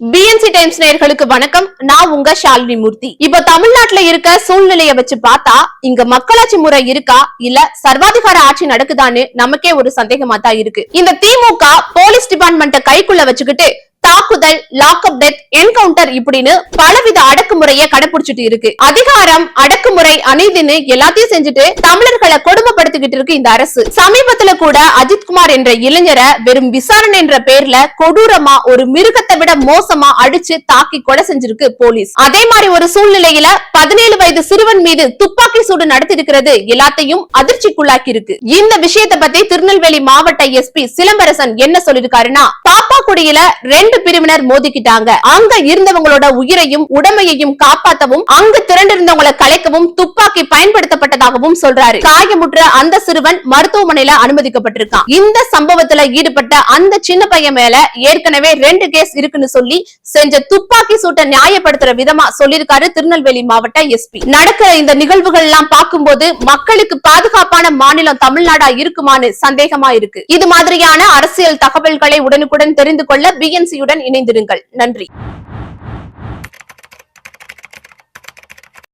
BNC times நேயர்களுக்கு வணக்கம். நான் உங்க ஷாலினி மூர்த்தி. இப்ப தமிழ்நாட்டுல இருக்க சூழ்நிலைய வச்சு பார்த்தா இங்க மக்களாட்சி முறை இருக்கா இல்ல சர்வாதிகார ஆட்சி நடக்குதான்னு நமக்கே ஒரு சந்தேகமா தான் இருக்கு. இந்த திமுக போலீஸ் டிபார்ட்மெண்ட்ட கைக்குள்ள வச்சுக்கிட்டு தாக்குதல் லாக்அப் டெத் என்கவுண்டர் இப்படின்னு பலவித அடக்குமுறைய கடைபிடிச்சிட்டு இருக்கு. அதிகாரம் அடக்குமுறை அநீதின்னு எல்லாத்தையும் செஞ்சுட்டு தமிழர்களை கொடுமைப்படுத்திக்கிட்டு இருக்கு இந்த அரசு. சமீபத்துல கூட அஜித் குமார் என்ற இளைஞரை வெறும் விசாரணை என்ற பேர்ல கொடூரமா ஒரு மிருகத்தை விட மோசமா அடிச்சு தாக்கி கொலை செஞ்சிருக்கு போலீஸ். அதே மாதிரி ஒரு சூழ்நிலையில பதினேழு வயது சிறுவன் மீது துப்பாக்கி சூடு நடத்திருக்கிறது எல்லாத்தையும் அதிர்ச்சிக்குள்ளாக்கி இருக்கு இந்த விஷயத்தை பத்தி திருநெல்வேலி மாவட்ட எஸ்பி சிலம்பரசன் என்ன சொல்லிருக்காருன்னா காப்பாக்குடியில ரெண்டு பிரிவினர் மோதிக்கிட்டாங்க. அங்க இருந்தவங்களோட உயிரையும் உடமையையும் காப்பாத்தவும் அங்கு திரண்டிருந்தவங்களை கலைக்கவும் துப்பாக்கி பயன்படுத்தப்பட்டதாகவும் சொல்றாரு. காயமுற்ற அந்த சிறுவன் மருத்துவமனையில அனுமதிக்கப்பட்டிருக்கான். இந்த சம்பவத்துல ஈடுபட்ட அந்த சின்ன பையன் மேல ஏற்கனவே ரெண்டு கேஸ் இருக்குன்னு சொல்லி செஞ்ச துப்பாக்கி சூட்டை நியாயப்படுத்துற விதமா சொல்லியிருக்காரு திருநெல்வேலி மாவட்ட எஸ்பி நடக்கிற இந்த நிகழ்வுகள் எல்லாம் பார்க்கும்போது மக்களுக்கு பாதுகாப்பான மாநிலம் தமிழ்நாடா இருக்குமான்னு சந்தேகமா இருக்கு. இது மாதிரியான அரசியல் தகவல்களை உடனுக்குடன் தெரிந்து கொள்ள பிஎன்சியுடன் இணைந்திருங்கள். நன்றி.